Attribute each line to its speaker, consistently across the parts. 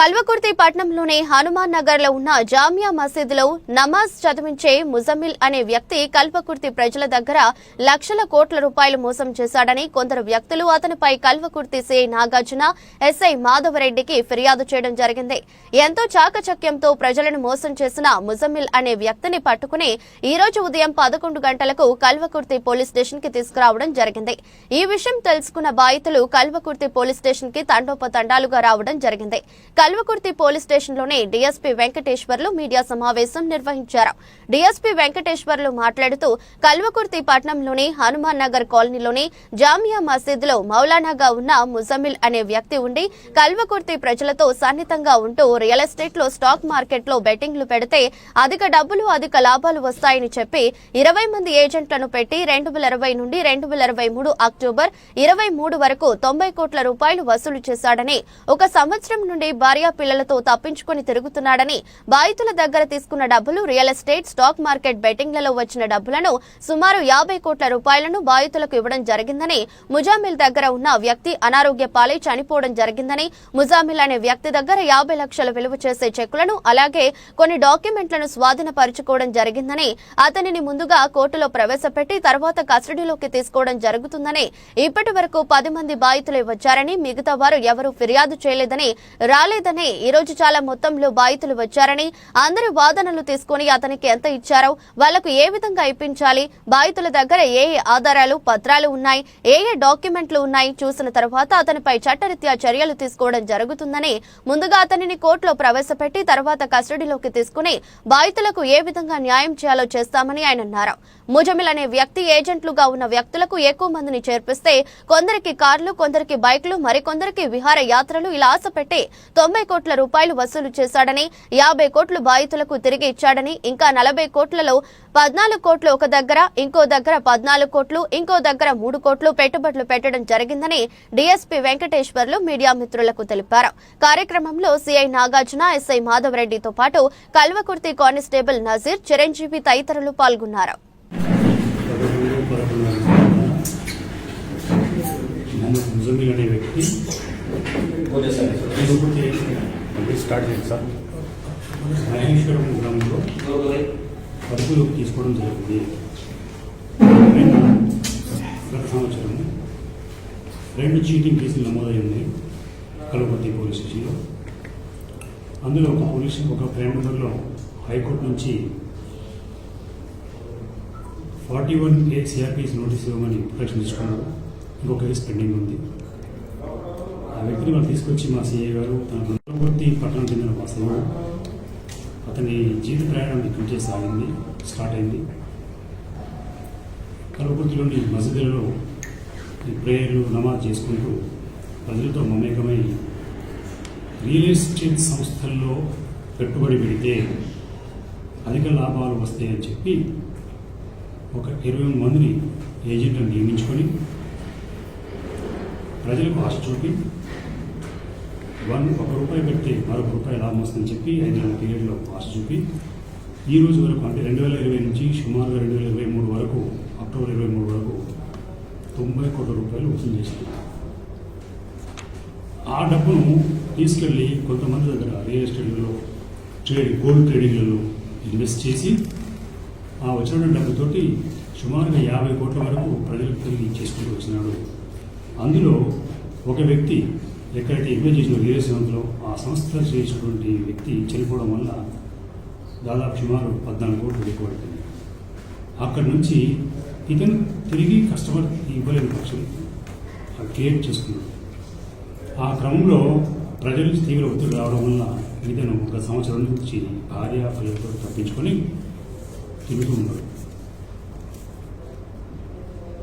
Speaker 1: కల్వకుర్తి పట్టణంలోని హనుమాన్ నగర్లో ఉన్న జామియా మసీదులో నమాజ్ చదివించే ముజమిల్ అనే వ్యక్తి కల్వకుర్తి ప్రజల దగ్గర లక్షల కోట్ల రూపాయలు మోసం చేశాడని కొందరు వ్యక్తులు అతనిపై కల్వకుర్తి సిఐ నాగార్జున ఎస్ఐ మాధవరెడ్డికి ఫిర్యాదు చేయడం జరిగింది. ఎంతో చాకచక్యంతో ప్రజలను మోసం చేసిన ముజమిల్ అనే వ్యక్తిని పట్టుకుని ఈ రోజు ఉదయం పదకొండు గంటలకు కల్వకుర్తి పోలీస్ స్టేషన్కి తీసుకురావడం జరిగింది. ఈ విషయం తెలుసుకున్న బాధితులు కల్వకుర్తి పోలీస్ స్టేషన్కి తండోపతండాలుగా రావడం జరిగింది. కల్వకుర్తి పోలీస్ స్టేషన్లోని డీఎస్పీ వెంకటేశ్వర్లు మీడియా సమావేశం నిర్వహించారు. డీఎస్పీ వెంకటేశ్వర్లు మాట్లాడుతూ కల్వకుర్తి పట్టణంలోని హనుమాన్ నగర్ కాలనీలోని జామియా మసీద్లో మౌలానాగా ఉన్న ముజమిల్ అనే వ్యక్తి ఉండి కల్వకుర్తి ప్రజలతో సన్నిహితంగా ఉంటూ రియల్ ఎస్టేట్లో స్టాక్ మార్కెట్లో బెట్టింగ్లు పెడితే అధిక డబ్బులు అధిక లాభాలు వస్తాయని చెప్పి ఇరవై మంది ఏజెంట్లను పెట్టి రెండు వేల ఇరవై నుండి రెండు వేల ఇరవై మూడు అక్టోబర్ ఇరవై మూడు వరకు తొంభై కోట్ల రూపాయలు వసూలు చేశాడని ఒక సంవత్సరం నుండి పిల్లలతో తప్పించుకుని తిరుగుతున్నాడని బాధితుల దగ్గర తీసుకున్న డబ్బులు రియల్ ఎస్టేట్ స్టాక్ మార్కెట్ బెట్టింగ్లలో వచ్చిన డబ్బులను సుమారు యాభై కోట్ల రూపాయలను బాధితులకు ఇవ్వడం జరిగిందని ముజామిల్ దగ్గర ఉన్న వ్యక్తి అనారోగ్య పాలై చనిపోవడం జరిగిందని ముజామిల్ అనే వ్యక్తి దగ్గర యాభై లక్షల విలువ చేసే చెక్కులను అలాగే కొన్ని డాక్యుమెంట్లను స్వాధీనపరుచుకోవడం జరిగిందని అతనిని ముందుగా కోర్టులో ప్రవేశపెట్టి తర్వాత కస్టడీలోకి తీసుకోవడం జరుగుతుందని ఇప్పటి వరకు పది మంది బాధితులే వచ్చారని మిగతా వారు ఎవరూ ఫిర్యాదు చేయలేదని రాలే ఈ రోజు చాలా మొత్తంలో బాధితులు వచ్చారని అందరి వాదనలు తీసుకుని అతనికి ఎంత ఇచ్చారో వాళ్ళకు ఏ విధంగా ఇప్పించాలి బాధితుల దగ్గర ఏ ఏ ఆధారాలు పత్రాలు ఉన్నాయి ఏ ఏ డాక్యుమెంట్లు ఉన్నాయి చూసిన తర్వాత అతనిపై చట్టరీత్యా చర్యలు తీసుకోవడం జరుగుతుందని ముందుగా అతనిని కోర్టులో ప్రవేశపెట్టి తర్వాత కస్టడీలోకి తీసుకుని బాధితులకు ఏ విధంగా న్యాయం చేయాలో చేస్తామని ఆయన అన్నారు. ముజమిల్ అనే వ్యక్తి ఏజెంట్లుగా ఉన్న వ్యక్తులకు ఎక్కువ మందిని చేర్పిస్తే కొందరికి కార్లు కొందరికి బైక్లు మరికొందరికి విహార యాత్రలు ఇలా ఆశ పెట్టి తొంభై కోట్ల రూపాయలు వసూలు చేశాడని యాభై కోట్లు బాధితులకు తిరిగి ఇచ్చాడని ఇంకా నలభై కోట్లలో పద్నాలుగు కోట్లు ఒక దగ్గర ఇంకో దగ్గర పద్నాలుగు కోట్లు ఇంకో దగ్గర మూడు కోట్లు పెట్టుబడులు పెట్టడం జరిగిందని డీఎస్పీ వెంకటేశ్వర్లు మీడియా మిత్రులకు తెలిపారు. కార్యక్రమంలో సీఐ నాగార్జున ఎస్ఐ మాధవరెడ్డితో పాటు కల్వకుర్తి కానిస్టేబుల్ నజీర్ చిరంజీవి తదితరులు పాల్గొన్నారు.
Speaker 2: అనే వ్యక్తి తిరుపతి సార్ స్టార్ట్ చేయండి సార్ మహేశ్వరం గ్రామంలో పరుగులోకి తీసుకోవడం జరిగింది గత సంవత్సరం రెండు చీటింగ్ కేసులు నమోదయ్యింది కలపతి పోలీస్ స్టేషన్లో అందులో ఒక పోలీస్ ఒక ప్రేమ హైకోర్టు నుంచి forty one A CrPC notice ఇవ్వమని ప్రశ్నించుకున్నారు. ఇంకొక కేసు పెండింగ్ ఉంది. ఆ వ్యక్తిని వాళ్ళు తీసుకొచ్చి మా సీఏ గారు తన కులపూర్తి పట్టణం చెందిన మా అతని జీవిత ప్రయాణం ఇక్కడి నుంచే సాగింది స్టార్ట్ అయింది. కలవకుర్తిలోని మసీదులలో ప్రేయర్లు నమాజ్ చేసుకుంటూ ప్రజలతో మమేకమై రియల్ ఎస్టేట్ సంస్థల్లో పెట్టుబడి పెడితే అధిక లాభాలు వస్తాయని చెప్పి ఒక ఇరవై మందిని ఏజెంట్లను నియమించుకొని ప్రజలకు ఆశ చూపి వన్ ఒక రూపాయి పెడితే మరొక రూపాయి లాభం వస్తుందని చెప్పి ఐదు నెలల పీరియడ్లో ఆశ చూపి ఈ రోజు వరకు అంటే రెండు వేల ఇరవై నుంచి సుమారుగా రెండు వేల ఇరవై మూడు వరకు అక్టోబర్ ఇరవై మూడు వరకు తొంభై కోట్ల రూపాయలు వసూలు చేసింది ఆ డబ్బును తీసుకెళ్ళి కొంతమంది దగ్గర రియల్ ఎస్టేట్లో ట్రేడ్ గోల్డ్ ట్రేడింగ్లలో ఇన్వెస్ట్ చేసి ఆ వచ్చిన డబ్బుతోటి సుమారుగా యాభై కోట్ల వరకు ప్రజలకు తిరిగి ఇచ్చేసుకుంటూ వచ్చినాడు. అందులో ఒక వ్యక్తి ఎక్కడైతే ఇన్వెస్ట్ చేసిన వేరే సంస్థలో ఆ సంస్థ చేసినటువంటి వ్యక్తి చనిపోవడం వల్ల దాదాపు సుమారు పద్నాలుగు కోట్లు ఎక్కువడుతుంది అక్కడి నుంచి ఇతను తిరిగి కస్టమర్ ఇవ్వలేని పక్షం క్రియేట్ చేసుకున్నాడు. ఆ క్రమంలో ప్రజల నుంచి తీవ్ర ఒత్తిడి రావడం వల్ల ఇతను ఒక సంవత్సరం నుంచి భార్య పిల్లలతో తప్పించుకొని తిరుగుతూ ఉన్నాడు.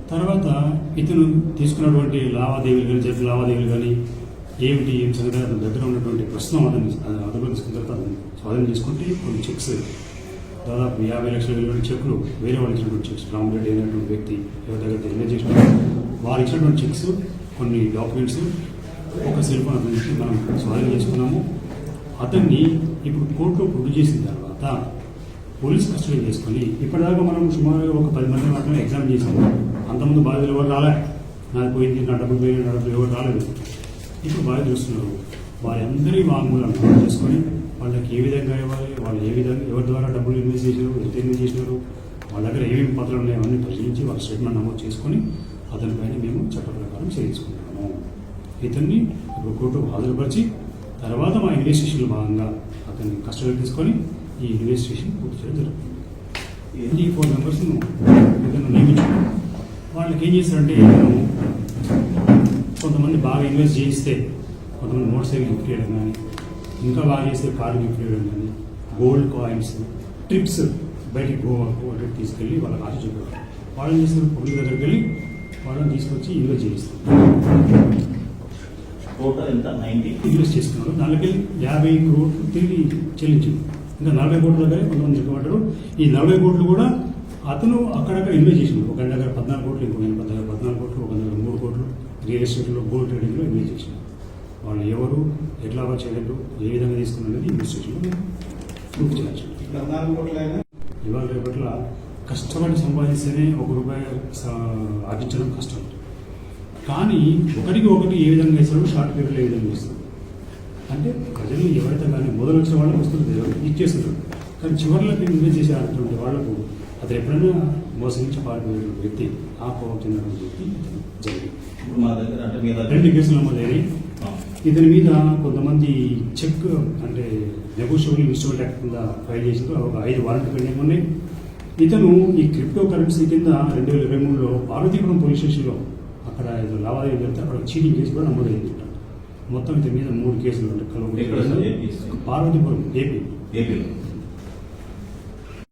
Speaker 2: తర్వాత ఇతను తీసుకున్నటువంటి లావాదేవీలు కానీ జరిగిన లావాదేవీలు కానీ ఏమిటి ఏం సంగతి అతని దగ్గర ఉన్నటువంటి ప్రశ్న అతన్ని అదుపులో తీసుకున్న తర్వాత అతను స్వాధీనం చేసుకుంటే కొన్ని చెక్స్ దాదాపు యాభై లక్షల విలువైన చెక్లు వేరే వాళ్ళు ఇచ్చినటువంటి చెక్స్ రామరెడ్డి అయినటువంటి వ్యక్తి ఎవరి దగ్గర ఇన్వెస్ట్ చేసిన వారు ఇచ్చినటువంటి చెక్స్ కొన్ని డాక్యుమెంట్స్ ఒక సెల్ ఫోన్ అతని మనం స్వాధీనం చేసుకున్నాము. అతన్ని ఇప్పుడు కోర్టులో ప్రొడ్యూస్ చేసిన తర్వాత పోలీస్ కస్టడీ చేసుకొని ఇప్పటిదాకా మనం సుమారుగా ఒక పది మంది మాత్రమే ఎగ్జామ్ చేసాము అంతకుముందు బాధితులు ఎవరు రాలే? నాకు పోయింది నా డబ్బులు పోయింది నా డబ్బులు ఎవరు రాలేదు. ఇప్పుడు బాధితులు వస్తున్నారు వారందరి వాంగ్మూలం చేసుకొని వాళ్ళకి ఏ విధంగా ఇవ్వాలి? వాళ్ళు ఏ విధంగా ఎవరి ద్వారా డబ్బులు ఇన్వెస్ట్ చేశారు? ఎంత ఇన్వెస్ట్ చేసినారు వాళ్ళ దగ్గర ఏమేమి పత్రాలు ఉన్నాయో? అవన్నీ పరిశీలించి వాళ్ళ స్టేట్మెంట్ నమోదు చేసుకొని అతనిపైన మేము చట్ట ప్రకారం చేయించుకుంటాము. ఇతన్ని ఒక కోర్టు హాజరుపరిచి తర్వాత మా ఇన్వెస్టిగేషన్లో భాగంగా అతన్ని కస్టడీ తీసుకొని ఈ ఇన్వెస్టిగేషన్ పూర్తి చేయడం జరుగుతుంది. ఈ ఫోర్ మెంబర్స్ను ఇతను నియమించాడు వాళ్ళకి ఏం ఇతను కొంతమంది బాగా ఇన్వెస్ట్ చేయిస్తే కొంతమంది మోటార్ సైకిల్ గిఫ్ట్ చేయడం కానీ ఇంకా బాగా చేస్తే కారు గిఫ్ట్ చేయడం కానీ గోల్డ్ కాయిన్స్ ట్రిప్స్ బయటికి గోవా గోవా తీసుకెళ్ళి వాళ్ళకి ఆశ చూపారు వాళ్ళని చేస్తారు? పబ్లిక్ దగ్గరికి వెళ్ళి వాళ్ళని తీసుకొచ్చి ఇన్వెస్ట్ చేయిస్తారు.
Speaker 3: టోటల్ ఎంత? నైన్టీ
Speaker 2: ఇన్వెస్ట్ చేసుకున్నారు దానికి యాభై కోట్లు తిరిగి చెల్లించింది ఇంకా నలభై కోట్ల దగ్గర కొంతమంది చెప్పమంటారు ఈ నలభై కోట్లు కూడా అతను అక్కడక్కడ ఇన్వెస్ట్ చేసిండు. ఒక దగ్గర పద్నాలుగు కోట్లు ఇంకో దగ్గర పద్నాలుగు కోట్లు ఒక దగ్గర మూడు కోట్లు రియల్ ఎస్టేట్లో గోల్డ్ ట్రేడింగ్లో ఇన్వెస్ట్ చేసిండు. వాళ్ళు ఎవరు ఎట్లా చేయలేదు ఏ విధంగా తీసుకున్నారు అనేది ఇన్వెస్టిగేషన్లో ప్రూఫ్
Speaker 4: కోట్లైనా?
Speaker 2: ఇవాళ రేపట్ల కష్టపడి సంపాదిస్తేనే ఒక రూపాయి ఆర్జించడం కష్టం. కానీ ఒకటికి ఒకటి ఏ విధంగా ఇస్తాడు షార్ట్ పీరియడ్లో ఏ విధంగా ఇస్తాడు అంటే ప్రజలు ఎవరైతే కానీ మొదలు వచ్చిన వాళ్ళకి వస్తుంది ఇచ్చేస్తారు కానీ చివరిలో ఇన్వెస్ట్ చేసే వాళ్ళకు అది ఎప్పుడైనా మోసగించి పాల్గొనే వ్యక్తి ఆ కోపం చెందిన వ్యక్తి జరిగింది.
Speaker 3: ఇప్పుడు మా దగ్గర అంటే మీ దగ్గర
Speaker 2: రెండు కేసులు నమోదైనాయి
Speaker 3: ఆ,
Speaker 2: ఇతని మీద కొంతమంది చెక్ అంటే నెగోషియబుల్ ఇన్స్ట్రుమెంట్ యాక్ట్ కింద ఫైల్ చేసిండ్రు. ఒక ఐదు వారెంట్ పెండింగ్ ఉన్నాయి. ఇతను ఈ క్రిప్టో కరెన్సీ కింద రెండు వేల ఇరవై మూడులో పార్వతీపురం పోలీస్ స్టేషన్లో అక్కడ ఏదో లావాదేవీ జరిగితే అక్కడ చీటింగ్ కేసు కూడా నమోదైంది. మొత్తం ఇతని మీద మూడు కేసులు ఉంటాయి? పార్వతీపురం ఏపీ.
Speaker 3: ఏపీలో.